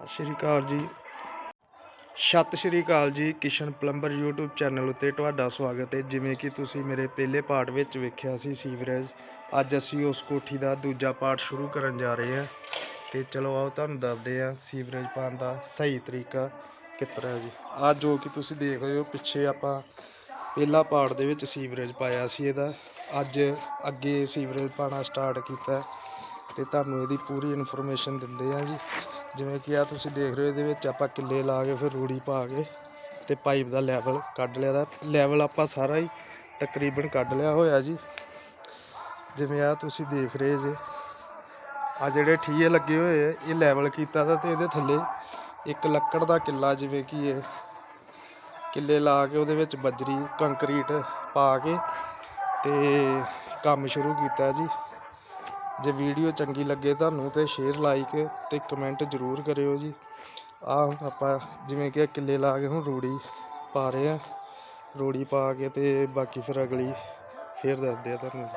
ਸਤਿ ਸ਼੍ਰੀ ਅਕਾਲ ਜੀ। ਸਤਿ ਸ਼੍ਰੀ ਅਕਾਲ ਜੀ, ਕਿਸ਼ਨ ਪਲੰਬਰ YouTube ਚੈਨਲ ਉੱਤੇ ਤੁਹਾਡਾ ਸਵਾਗਤ ਹੈ। ਜਿਵੇਂ ਕਿ ਤੁਸੀਂ ਮੇਰੇ ਪਹਿਲੇ ਪਾਰਟ ਵਿੱਚ ਵੇਖਿਆ ਸੀ ਸੀਵਰੇਜ, ਅੱਜ ਅਸੀਂ ਉਸ ਕੋਠੀ ਦਾ ਦੂਜਾ ਪਾਰਟ ਸ਼ੁਰੂ ਕਰਨ ਜਾ ਰਹੇ ਹਾਂ। ਤੇ ਚਲੋ ਆਓ ਤੁਹਾਨੂੰ ਦੱਸਦੇ ਹਾਂ ਸੀਵਰੇਜ ਪਾਉਣ ਦਾ ਸਹੀ ਤਰੀਕਾ ਕਿਸ ਤਰ੍ਹਾਂ ਹੈ ਜੀ। ਆ ਜੋ ਕਿ ਤੁਸੀਂ ਦੇਖ ਰਹੇ ਹੋ, ਪਿੱਛੇ ਆਪਾਂ ਪਹਿਲਾ ਪਾਰਟ ਦੇ ਵਿੱਚ ਸੀਵਰੇਜ ਪਾਇਆ ਸੀ ਇਹਦਾ। ਅੱਜ ਅੱਗੇ ਸੀਵਰੇਜ ਪਾਣਾ ਸਟਾਰਟ ਕੀਤਾ ਤੇ ਤੁਹਾਨੂੰ ਇਹਦੀ ਪੂਰੀ ਇਨਫੋਰਮੇਸ਼ਨ ਦਿੰਦੇ ਆ ਜੀ। ਜਿਵੇਂ ਕਿ ਆ ਤੁਸੀਂ ਦੇਖ ਰਹੇ ਹੋ, ਇਹਦੇ ਵਿੱਚ ਆਪਾਂ ਕਿੱਲੇ ਲਾ ਕੇ ਫਿਰ ਰੂੜੀ ਪਾ ਕੇ ਤੇ ਪਾਈਪ ਦਾ ਲੈਵਲ ਕੱਢ ਲਿਆ ਦਾ। ਲੈਵਲ ਆਪਾਂ ਸਾਰਾ ਹੀ ਤਕਰੀਬਨ ਕੱਢ ਲਿਆ ਹੋਇਆ ਜੀ। ਜਿਵੇਂ ਆ ਤੁਸੀਂ ਦੇਖ ਰਹੇ ਜੇ ਆ ਜਿਹੜੇ ਠੀਏ ਲੱਗੇ ਹੋਏ ਆ, ਇਹ ਲੈਵਲ ਕੀਤਾ ਦਾ ਤੇ ਇਹਦੇ ਥੱਲੇ ਇੱਕ ਲੱਕੜ ਦਾ ਕਿੱਲਾ ਜਿਵੇਂ ਕਿ ਇਹ ਕਿੱਲੇ ਲਾ ਕੇ ਉਹਦੇ ਵਿੱਚ ਬਜਰੀ, ਕੰਕਰੀਟ ਪਾ ਕੇ ਤੇ ਕੰਮ ਸ਼ੁਰੂ ਕੀਤਾ ਜੀ। ਜੇ ਵੀਡੀਓ ਚੰਗੀ ਲੱਗੇ ਤੁਹਾਨੂੰ ਤੇ ਸ਼ੇਅਰ ਲਾਈਕ ਤੇ ਕਮੈਂਟ ਜ਼ਰੂਰ ਕਰਿਓ ਜੀ। ਆ ਆਪਾਂ ਜਿਵੇਂ ਕਿ ਕਿੱਲੇ ਲਾ ਕੇ ਹੁਣ ਰੂੜੀ ਪਾ ਰਹੇ ਆ। ਰੂੜੀ ਪਾ ਕੇ ਤੇ ਬਾਕੀ ਫਿਰ ਅਗਲੀ ਫੇਰ ਦੱਸਦੇ ਆ ਤੁਹਾਨੂੰ ਜੀ।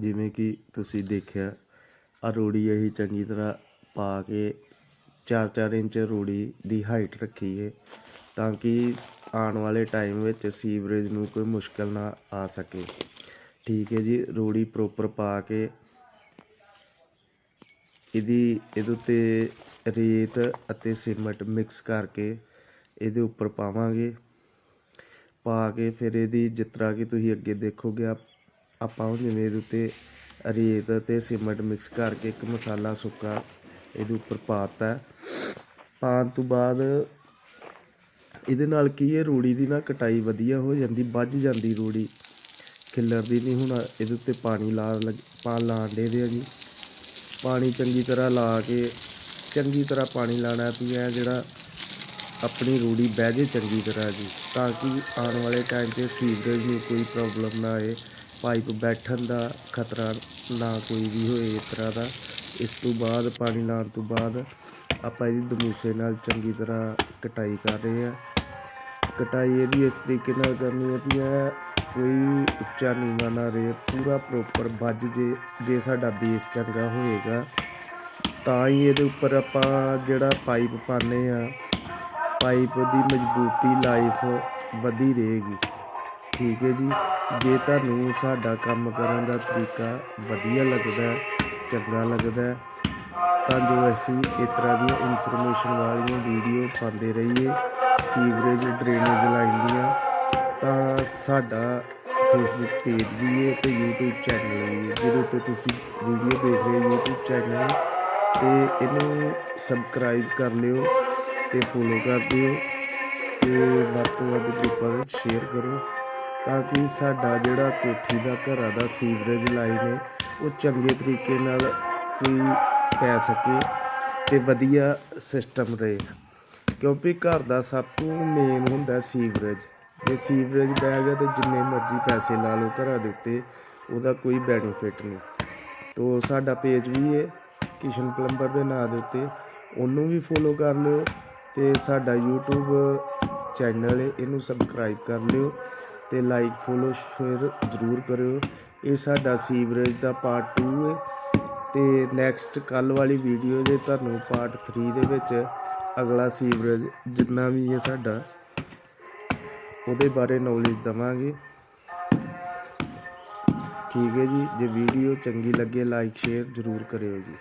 ਜਿਵੇਂ ਕਿ ਤੁਸੀਂ ਦੇਖਿਆ ਆ ਰੂੜੀ ਅਸੀਂ ਚੰਗੀ ਤਰ੍ਹਾਂ ਪਾ ਕੇ 4-4 ਇੰਚ ਰੂੜੀ ਦੀ ਹਾਈਟ ਰੱਖੀ ਹੈ ਤਾਂ ਕਿ ਆਉਣ ਵਾਲੇ ਟਾਈਮ ਵਿੱਚ ਸੀਵਰੇਜ ਨੂੰ ਕੋਈ ਮੁਸ਼ਕਲ ਨਾ ਆ ਸਕੇ। ਠੀਕ ਹੈ ਜੀ, ਰੂੜੀ ਪ੍ਰੋਪਰ ਪਾ ਕੇ ਇਹਦੀ, ਇਹਦੇ ਉੱਤੇ ਰੇਤ ਅਤੇ ਸੀਮੈਂਟ ਮਿਕਸ ਕਰਕੇ ਇਹਦੇ ਉੱਪਰ ਪਾਵਾਂਗੇ। ਪਾ ਕੇ ਫਿਰ ਇਹਦੀ, ਜਿਸ ਤਰ੍ਹਾਂ ਕਿ ਤੁਸੀਂ ਅੱਗੇ ਦੇਖੋਗੇ ਆਪ- ਆਪਾਂ ਉਹ ਜਿਵੇਂ ਇਹਦੇ ਉੱਤੇ ਰੇਤ ਅਤੇ ਸੀਮੈਂਟ ਮਿਕਸ ਕਰਕੇ ਇੱਕ ਮਸਾਲਾ ਸੁੱਕਾ ਇਹਦੇ ਉੱਪਰ ਪਾਤਾ। ਹੈ। ਪਾਉਣ ਤੋਂ ਬਾਅਦ ਇਹਦੇ ਨਾਲ ਕੀ ਹੈ, ਰੂੜੀ ਦੀ ਨਾ ਕਟਾਈ ਵਧੀਆ ਹੋ ਜਾਂਦੀ, ਵੱਜ ਜਾਂਦੀ ਰੂੜੀ। ਖਿੱਲਰਦੀ ਨਹੀਂ ਹੁਣ ਇਹਦੇ ਉੱਤੇ ਪਾਣੀ ਲਾ ਲੱਗ, ਪਾ ਲਾਣ ਦੇ ਆ ਜੀ। ਪਾਣੀ ਚੰਗੀ ਤਰ੍ਹਾਂ ਲਾ ਕੇ, ਚੰਗੀ ਤਰ੍ਹਾਂ ਪਾਣੀ ਲਾਣਾ ਵੀ ਇਹ ਜਿਹੜਾ ਆਪਣੀ ਰੂੜੀ ਬਹਿ ਜੇ ਚੰਗੀ ਤਰ੍ਹਾਂ ਜੀ, ਤਾਂ ਕਿ ਆਉਣ ਵਾਲੇ ਟਾਈਮ 'ਤੇ ਸੀਵਰੇਜ ਨੂੰ ਕੋਈ ਪ੍ਰੋਬਲਮ ਨਾ ਆਏ। ਪਾਈਪ ਬੈਠਣ ਦਾ ਖਤਰਾ ਨਾ ਕੋਈ ਵੀ ਹੋਏ ਇਸ ਤਰ੍ਹਾਂ ਦਾ। ਇਸ ਤੋਂ ਬਾਅਦ, ਪਾਣੀ ਲਾਉਣ ਤੋਂ ਬਾਅਦ ਆਪਾਂ ਇਹਦੀ ਦਮੂਸੇ ਨਾਲ ਚੰਗੀ ਤਰ੍ਹਾਂ ਕਟਾਈ ਕਰ ਰਹੇ ਹਾਂ। ਕਟਾਈ ਇਹਦੀ ਇਸ ਤਰੀਕੇ ਨਾਲ ਕਰਨੀ ਹੈ ਵੀ ਇਹ ਕੋਈ ਉੱਚਾ ਨੀਵਾਂ ਨਾ ਰਹੇ, ਪੂਰਾ ਪ੍ਰੋਪਰ ਵੱਜ ਜੇ ਜੇ ਸਾਡਾ ਬੇਸ ਚੰਗਾ ਹੋਏਗਾ, ਤਾਂ ਹੀ ਇਹਦੇ ਉੱਪਰ ਆਪਾਂ ਜਿਹੜਾ ਪਾਈਪ ਪਾਉਂਦੇ ਆ ਪਾਈਪ ਦੀ ਮਜ਼ਬੂਤੀ ਲਾਈਫ ਵਧੀ ਰਹੇਗੀ। ਠੀਕ ਹੈ ਜੀ। ਜੇ ਤੁਹਾਨੂੰ ਸਾਡਾ ਕੰਮ ਕਰਨ ਦਾ ਤਰੀਕਾ ਵਧੀਆ ਲੱਗਦਾ, ਚੰਗਾ ਲੱਗਦਾ, ਤਾਂ ਜੋ ਅਸੀਂ ਇਸ ਤਰ੍ਹਾਂ ਦੀਆਂ ਇਨਫੋਰਮੇਸ਼ਨ ਵਾਲੀਆਂ ਵੀਡੀਓ ਪਾਉਂਦੇ ਰਹੀਏ ਸੀਵਰੇਜ ਡਰੇਨੇਜ ਲਾਈਨ ਦੀਆਂ, ਤਾਂ ਸਾਡਾ ਫੇਸਬੁੱਕ ਪੇਜ ਵੀ ਹੈ ਤੇ YouTube ਚੈਨਲ ਵੀ ਹੈ। ਜਿਹਦੇ ਉੱਤੇ ਤੁਸੀਂ ਵੀਡੀਓ ਦੇਖ ਰਹੇ ਹੋ YouTube ਚੈਨਲ ਹੈ ਤੇ ਇਹਨੂੰ ਸਬਸਕ੍ਰਾਈਬ ਕਰ ਲਿਓ ਤੇ ਫੋਲੋ ਕਰ ਦਿਓ ਤੇ ਵੱਧ ਤੋਂ ਵੱਧ ਗਰੁੱਪਾਂ ਵਿੱਚ ਸ਼ੇਅਰ ਕਰੋ। ਤਾਂ ਕਿ ਸਾਡਾ ਜਿਹੜਾ ਕੋਠੀ ਦਾ ਘਰਾਂ ਦਾ ਸੀਵਰੇਜ ਲਾਈਨ ਹੈ, ਉਹ ਚੰਗੇ ਤਰੀਕੇ ਨਾਲ ਕੋਈ ਪੈ ਸਕੇ ਤੇ ਵਧੀਆ ਸਿਸਟਮ ਰਹੇ। ਕਿਉਂਕਿ ਘਰ ਦਾ ਸਭ ਤੋਂ ਮੇਨ ਹੁੰਦਾ ਸੀਵਰੇਜ। ਜੇ ਸੀਵਰੇਜ ਬਹਿ ਗਿਆ ਤੇ ਜਿੰਨੇ ਮਰਜ਼ੀ ਪੈਸੇ ਲਾ ਲਓ ਘਰਾਂ ਦੇ ਉੱਤੇ, ਉਹਦਾ ਕੋਈ ਬੈਨੀਫਿਟ ਨਹੀਂ। ਤੋ ਸਾਡਾ ਪੇਜ ਵੀ ਹੈ ਕਿਸ਼ਨ ਪਲੰਬਰ ਦੇ ਨਾਂ ਦੇ ਉੱਤੇ, ਉਹਨੂੰ ਵੀ ਫੋਲੋ ਕਰ ਲਿਓ ਤੇ ਸਾਡਾ YouTube ਚੈਨਲ ਹੈ, ਇਹਨੂੰ ਸਬਸਕ੍ਰਾਈਬ ਕਰ ਲਿਓ। ਅਤੇ ਲਾਈਕ ਫੋਲੋ ਸ਼ੇਅਰ ਜ਼ਰੂਰ ਕਰਿਓ। ਇਹ ਸਾਡਾ ਸੀਵਰੇਜ ਦਾ ਪਾਰਟ 2 ਹੈ ਤੇ ਨੈਕਸਟ ਕੱਲ ਵਾਲੀ ਵੀਡੀਓ ਜੇ ਤੁਹਾਨੂੰ ਪਾਰਟ 3 ਦੇ ਵਿੱਚ ਅਗਲਾ ਸੀਵਰੇਜ ਜਿੰਨਾ ਵੀ ਹੈ ਸਾਡਾ, ਉਹਦੇ ਬਾਰੇ ਨੌਲੇਜ ਦਵਾਂਗੇ। ਠੀਕ ਹੈ ਜੀ। ਜੇ ਵੀਡੀਓ ਚੰਗੀ ਲੱਗੇ ਲਾਈਕ ਸ਼ੇਅਰ ਜ਼ਰੂਰ ਕਰਿਓ ਜੀ।